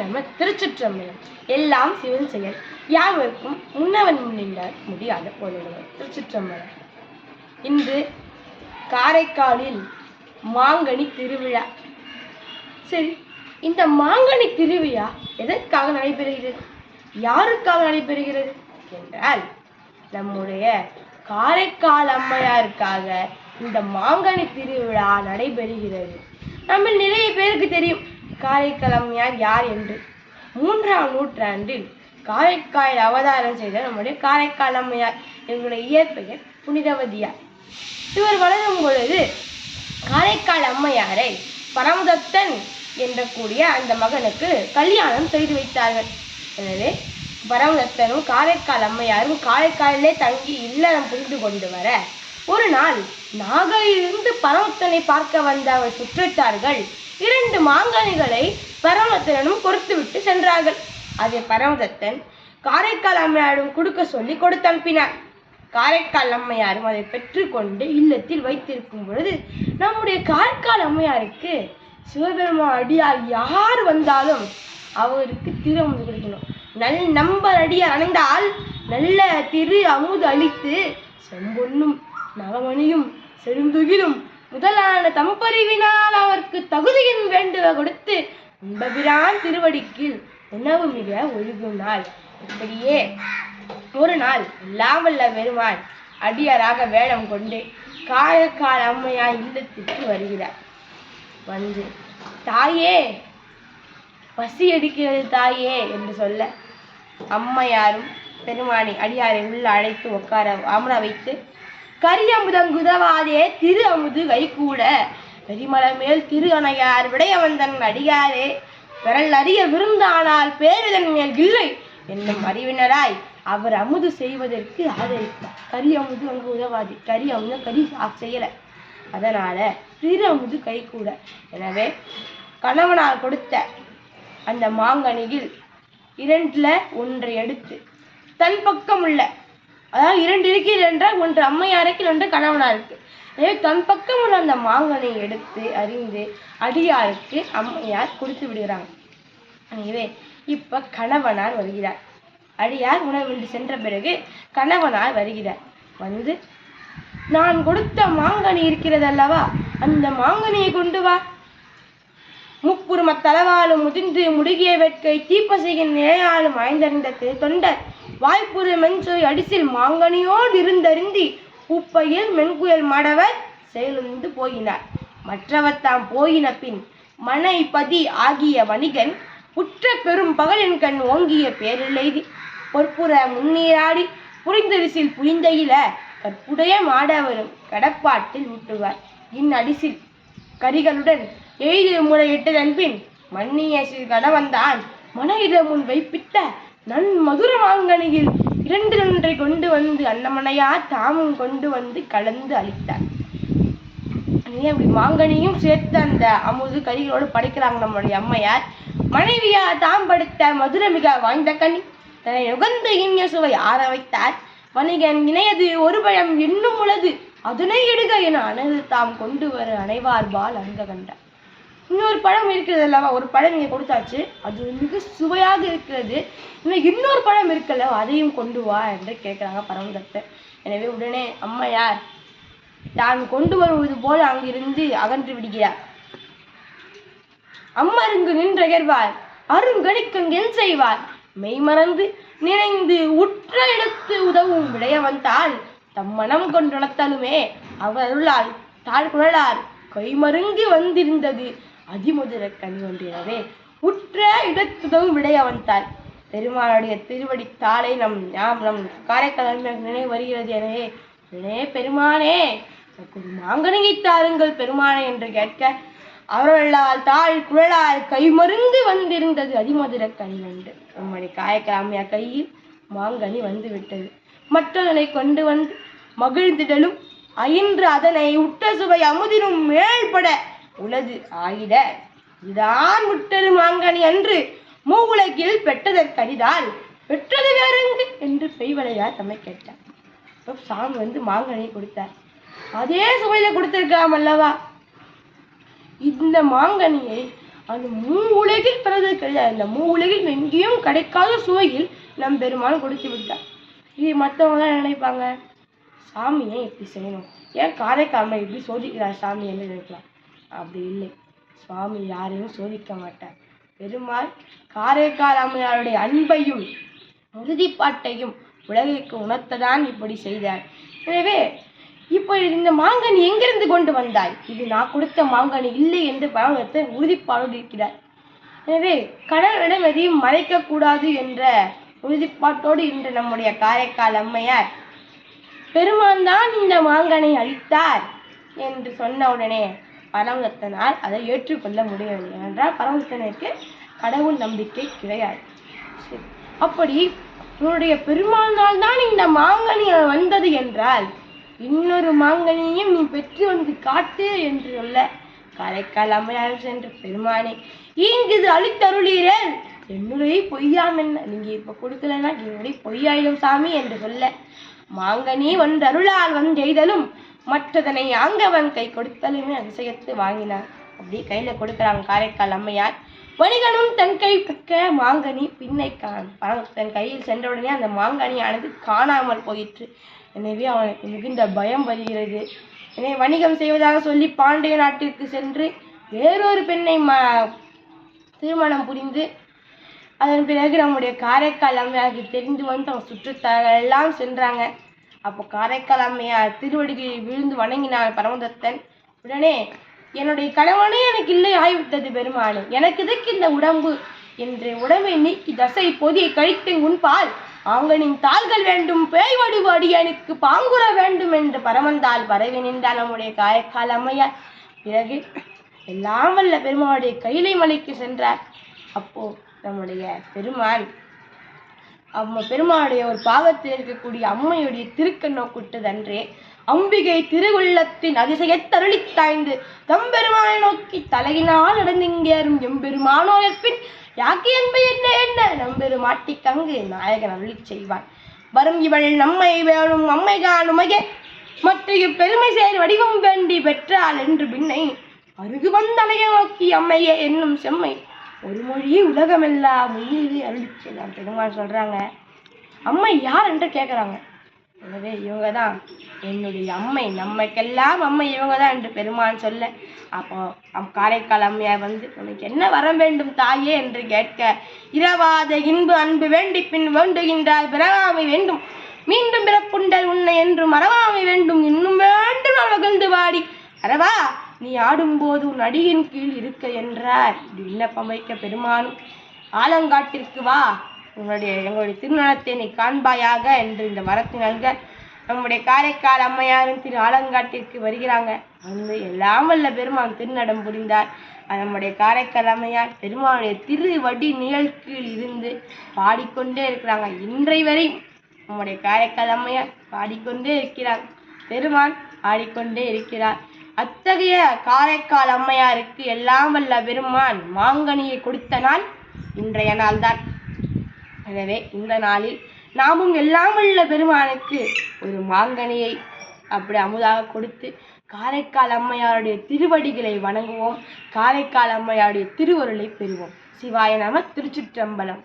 நம்ம திருச்சிற்றம்பலம். எல்லாம் சிவன் செயல். யாவருக்கும் முன்னவன் முன்னின்றார் முடியாத பொருளுடன் திருச்சிற்றம்பலம். இன்று காரைக்காலில் மாங்கனி திருவிழா. சரி இந்த மாங்கனி திருவிழா எதற்காக நடைபெறுகிறது? யாருக்காக நடைபெறுகிறது என்றால் நம்முடைய காரைக்கால் அம்மையாருக்காக இந்த மாங்கனி திருவிழா நடைபெறுகிறது. நம்ம நிறைய பேருக்கு தெரியும். காரைக்கால் அம்மையார் யார் என்று? மூன்றாம் நூற்றாண்டில் காரைக்கால் அவதாரம் செய்த நம்முடைய காரைக்கால் அம்மையார் இவருடைய இயற்பெயர் புனிதவதியார். இவர் வளரும் பொழுது காரைக்கால் அம்மையாரை பரமதத்தன் என்ற கூடிய அந்த மகனுக்கு கல்யாணம் செய்து வைத்தார்கள். எனவே பரமதத்தனும் காரைக்கால் அம்மையாரும் காரைக்காலிலே தங்கி இல்லறம் புரிந்து கொண்டு வர ஒரு நாள் நாகையிலிருந்து பரமத்தனை பார்க்க வந்த அவர் சுற்றத்தார்கள் இரண்டு மாங்கனிகளை பரமதத்தனும் கொடுத்துவிட்டு சென்றார்கள். அதை பரமதத்தன் காரைக்கால் அம்மையாரும் கொடுக்க சொல்லி கொடுத்து அனுப்பினார். காரைக்கால் அம்மையாரும் அதை பெற்றுக்கொண்டு இல்லத்தில் வைத்திருக்கும் பொழுது நம்முடைய காரைக்கால் அம்மையாருக்கு சிவபெருமான் அடியார் யார் வந்தாலும் அவருக்கு திரு அமுது கொடுக்கணும். நல் நம்பர் அடியார் அணைந்தால் நல்ல திரு அமுது அளித்து செம்பொன்னும் நவமணியும் செருந்துகிலும் முதலான தம்பறிவினால் அவருக்கு தகுதியின் வேண்டுவ கொடுத்து உண்டபிரான் திருவடிக்கில் உணவு மிக ஒழுகும் நாள். இப்படியே ஒரு நாள் இல்லாமல்ல வல்ல பெருமான் அடியாராக வேடம் கொண்டு காரைக்கால் அம்மையார் இல்லத்திற்கு வருகிறார். வந்து தாயே பசி எடுக்கிறது தாயே என்று சொல்ல அம்மையாரும் பெருமானை அடியாரை உள்ள அழைத்து உட்கார அமர வைத்து கரியமுதங்குதவாதே திரு அமுது கைகூட பெரிமலை மேல் திரு அணையார் விடயவந்தன் அடியாரே. விரல் அறிய விருந்தானால் பேரிதன் மேல் இல்லை என்னும் அறிவினராய் அவர் அமுது செய்வதற்கு ஆதரித்தார். கரி அமுது அங்கு உதவாது கரி அமுது கரி செய்யலை. செய்யல அதனால திரு அமுது கை கூட. எனவே கணவனால் கொடுத்த அந்த மாங்கனியில் இரண்டில் ஒன்றை எடுத்து தன் பக்கம் உள்ள அதாவது இரண்டு இருக்கிறது என்றால் ஒன்று அம்மையாருக்கு ஒன்று கணவனாருக்கு. எனவே தன் பக்கம் உள்ள அந்த மாங்கனை எடுத்து அறிந்து அடியாருக்கு அம்மையார் கொடுத்து விடுகிறாங்க. எனவே இப்ப கணவனார் வருகிறார். அடியார் உணவுண்டு சென்ற பிறகு கணவனார் வருகிறார். வந்து நான் கொடுத்த மாங்கனி இருக்கிறது அல்லவா? அந்த மாங்கனியை கொண்டு வா. முப்புரும தளவாலும் முதிர்ந்து முடுகிய வேட்கை தீப்பசையின் நிலையாலும் ஆய்ந்தறிந்த திரு தொண்டர் வாய்ப்புறு மென்சொல் அடிசில் மாங்கனியோடு இருந்தருந்தி உப்பையில் மென்குயல் மடவர் செயலுந்து போயினார். மற்றவர் தாம் போயின பின் மனை பதி ஆகிய வணிகன் உற்ற பெரும் பகலின் கண் ஓங்கிய பேரிழைதி பொற்புற முன்னீராடி புரிந்தரிசில் புரிந்தையில கற்புடைய மாடவரும் கடப்பாட்டில் ஊட்டுவார் இந்நடிசில் கரிகளுடன் எய்து முறையிட்டதன் பின் மன்னிய சிறு கணவன்தான் மனையிட முன் வைப்பித்த நன் மதுர மாங்கனியில் இரண்டு நன்றை கொண்டு வந்து அன்னமனையா தாமும் கொண்டு வந்து கலந்து அளித்தார். நீ அப்படி மாங்கனியும் சேர்த்து அந்த அமுது கரிகளோடு படைக்கிறாங்க நம்மளுடைய அம்மையார். மனைவியா தாம் படுத்த மதுரமிக வாய்ந்த கனி தன்னை உகந்த இனிய சுவை ஆற வைத்தார். வணிகன் இணையது ஒரு பழம் இன்னும் உள்ளது அதனை எடுக என அனது தாம் கொண்டு வர அனைவார் பால் அங்க கண்டார். இன்னொரு பழம் இருக்கிறது அல்லவா? ஒரு பழம் இங்கே கொடுத்தாச்சு. அது மிக சுவையாக இருக்கிறது. இன்னும் இன்னொரு பழம் இருக்கல்ல அதையும் கொண்டு வா என்று கேட்குறாங்க பரமதத்தை எனவே உடனே அம்மையார் தான் கொண்டு வருவது போல் அங்கிருந்து அகன்று விடுகிறார். அம்மருங்கு நின்றகர்வார் அருங்கணிக்கங் என் செய்வார். மெய்மறந்து நினைந்து உற்ற இடத்து உதவும் விடையவன் தான் தம் மனம் கொண்டுணர்த்தலுமே அவர் அருளால் தாழ்குழலார். கைமருங்கி வந்திருந்தது. அதிமுதிர கனி ஒன்றினவே உற்ற இடத்துதவும் விடையவன் தான் பெருமாளுடைய திருவடி தாளை நம் ஞாபகம் நம் காரைக்கால் நினைவு வருகிறது எனவே உடனே பெருமானே மாங்கனியை தாருங்கள் பெருமானே என்று கேட்க அவர்களால் தாழ் குழலால் கைமருந்து வந்திருந்தது அதிமதுர கனி உண்டு நம்முடைய காயக்காமையா கையில் மாங்கனி வந்து விட்டது மற்றதனை கொண்டு வந்து மகிழ்ந்திடலும் அயின்று அதனை உட்ட சுவை அமுதினும் மேல்பட உளது ஆயிட இதான் முட்டது மாங்கனி அன்று மூவுலகில் பெற்றதற்கரிதால் பெற்றது வேறுங்கு? என்று பெய்வளையார் தம்மை கேட்டார். இப்போ சாமி வந்து மாங்கனியை கொடுத்தார். அதே சுவையில் கொடுத்திருக்கலாம் அல்லவா? இந்த மாங்கனியை அந்த மூ உலகில் பிறந்தது கிடையாது அந்த மூ உலகில் எங்கேயும் கிடைக்காத சுவையில் நம் பெருமான் கொடுத்து விட்டார். இது மற்றவங்க தான் நினைப்பாங்க? சாமியை எப்படி செய்யணும்? ஏன் காரைக்காமல் எப்படி சோதிக்கிறார் சாமி என்று நினைக்கலாம். அப்படி இல்லை. சுவாமி யாரையும் சோதிக்க மாட்டார். பெருமாள் காரைக்கால் அம்மையாருடைய அன்பையும் உறுதிப்பாட்டையும் உலகிற்கு உணர்த்ததான் இப்படி செய்தார். எனவே இப்படி இந்த மாங்கனி எங்கிருந்து கொண்டு வந்தாய்? இது நான் கொடுத்த மாங்கனி இல்லை என்று பரமத்தை உறுதிப்பாடோடு இருக்கிறார். எனவே கடவுளிடம் எதையும் மறைக்கக்கூடாது என்ற உறுதிப்பாட்டோடு இன்று நம்முடைய காரைக்கால் அம்மையார் பெருமான் தான் இந்த மாங்கனை அளித்தார் என்று சொன்ன உடனே பரமதத்தனால் அதை ஏற்றுக்கொள்ள முடியவில்லை. என்றால் பரமதத்தனுக்கு கடவுள் நம்பிக்கை கிடையாது. சரி. அப்படி உன்னுடைய பெருமானால் தான் இந்த மாங்கனி வந்தது என்றால் இன்னொரு மாங்கனியையும் நீ பெற்று வந்து காட்டு என்று சொல்ல காரைக்கால் அம்மையார் சென்று பெருமானே இங்குது அளித்தருளீரேன் என்னுடைய பொய்யாம் என்ன? நீங்க இப்ப கொடுக்கலன்னா என்னுடைய பொய்யாயிடும் சாமி என்று சொல்ல மாங்கனி வந்தருளால் வந்தெய்தலும் மற்றதனை ஆங்கவன் கை கொடுத்தலுமே அதிசயத்து வாங்கினார். அப்படியே கையில கொடுக்குறாங்க காரைக்கால் அம்மையார். வணிகனும் தன் கை பக்க மாங்கனி பின்னை காண். தன் கையில் சென்றவுடனே அந்த மாங்கனியானது காணாமல் போயிற்று. எனவே அவனுக்கு மிகுந்த பயம் வருகிறது. எனவே வணிகம் செய்வதாக சொல்லி பாண்டிய நாட்டிற்கு சென்று வேறொரு பெண்ணை ம திருமணம் புரிந்து அதன் பிறகு நம்முடைய காரைக்கால் அம்மையாருக்கு தெரிந்து வந்து அவங்க சுற்றுத்தாரெல்லாம் சென்றாங்க. அப்போ காரைக்கால் அம்மையார் திருவடிகளில் விழுந்து வணங்கினார் பரமதத்தன். உடனே என்னுடைய கணவனே எனக்கு இல்லை ஆய்வித்தது பெருமானே எனக்கு இதுக்கு இந்த உடம்பு? என்று உடம்பை நீக்கி தசை பொதியை கழித்து உண்பால் ஆங்கனின் தாள்கள் வேண்டும் பேய் வடிவாடி எனக்கு பாங்குற வேண்டும் என்று பரமந்தால் பரவி நின்றார் நம்முடைய காரைக்கால் அம்மையார் பிறகு எல்லாம் வல்ல பெருமானுடைய கைலை மலைக்கு சென்றார். அப்போ நம்முடைய பெருமான் அம்ம பெருமாளுடைய ஒரு பாகத்தில் இருக்கக்கூடிய அம்மையுடைய திருக்கண்ணோ நோக்குட்டதன்றே அம்பிகை திருவுள்ளத்தின் அதிசயத்தருளித் தாய்ந்து தம்பெருமானை நோக்கி தலையினால் நடந்திங்கேறும் எம்பெருமானோயற்பின் யாக்கி என்பை என்ன என்ன? நம்பெருமாட்டி கங்கு நாயகன் அருளி செய்வான். வரும் இவள் நம்மை வேணும் அம்மை காணுமையே மற்ற பெருமை சேர் வடிவம் வேண்டி பெற்றாள் என்று பின்னை அருகு வந்தலைய நோக்கி அம்மையே என்னும் செம்மை ஒரு மொழியே உலகமெல்லாம் உயிரி அருளிச்சு நான் பெருமாள் சொல்கிறாங்க அம்மை யார் என்று கேட்குறாங்க எனவே இவங்க தான் என்னுடைய அம்மை. நம்மக்கெல்லாம் அம்மை இவங்க தான் என்று பெருமான் சொல்ல அப்போ அம் காரைக்கால் அம்மையார் வந்து உனக்கு என்ன வர வேண்டும் தாயே? என்று கேட்க இரவாத இன்பு அன்பு வேண்டி பின் வேண்டுகின்றார் பிறவாமை வேண்டும். மீண்டும் பிறப்புண்டல் உன்னை என்று மறவாமை வேண்டும். இன்னும் வேண்டும் நான் மகிழ்ந்து வாடி. அரவா நீ ஆடும்போது உன் அடியின் கீழ் இருக்க என்றார். இது விண்ணப்பம் வைக்க பெருமானும் ஆலங்காட்டிற்கு வா. உன்னுடைய எங்களுடைய திருநலத்தை நீ காண்பாயாக என்று இந்த வரத்தை நல்க நம்முடைய காரைக்கால் அம்மையாரும் திரு ஆலங்காட்டிற்கு வருகிறாங்க. வந்து எல்லாம் வல்ல பெருமான் திருநடம் புரிந்தார். நம்முடைய காரைக்கால் அம்மையார் பெருமானுடைய திருவடி நிழல் கீழ் இருந்து பாடிக்கொண்டே இருக்கிறாங்க. இன்றை வரை நம்முடைய காரைக்கால் அம்மையார் பாடிக்கொண்டே இருக்கிறார். பெருமான் ஆடிக்கொண்டே இருக்கிறார். அத்தகைய காரைக்கால் அம்மையாருக்கு எல்லாம் வல்ல பெருமான் மாங்கனியை கொடுத்த நாள் இன்றைய நாள்தான். எனவே இந்த நாளில் நாமும் எல்லாம் வல்ல பெருமானுக்கு ஒரு மாங்கனியை அப்படி அமுதாக கொடுத்து காரைக்கால் அம்மையாருடைய திருவடிகளை வணங்குவோம். காரைக்கால் அம்மையாருடைய திருவருளை பெறுவோம். சிவாய நம திருச்சிற்றம்பலம்.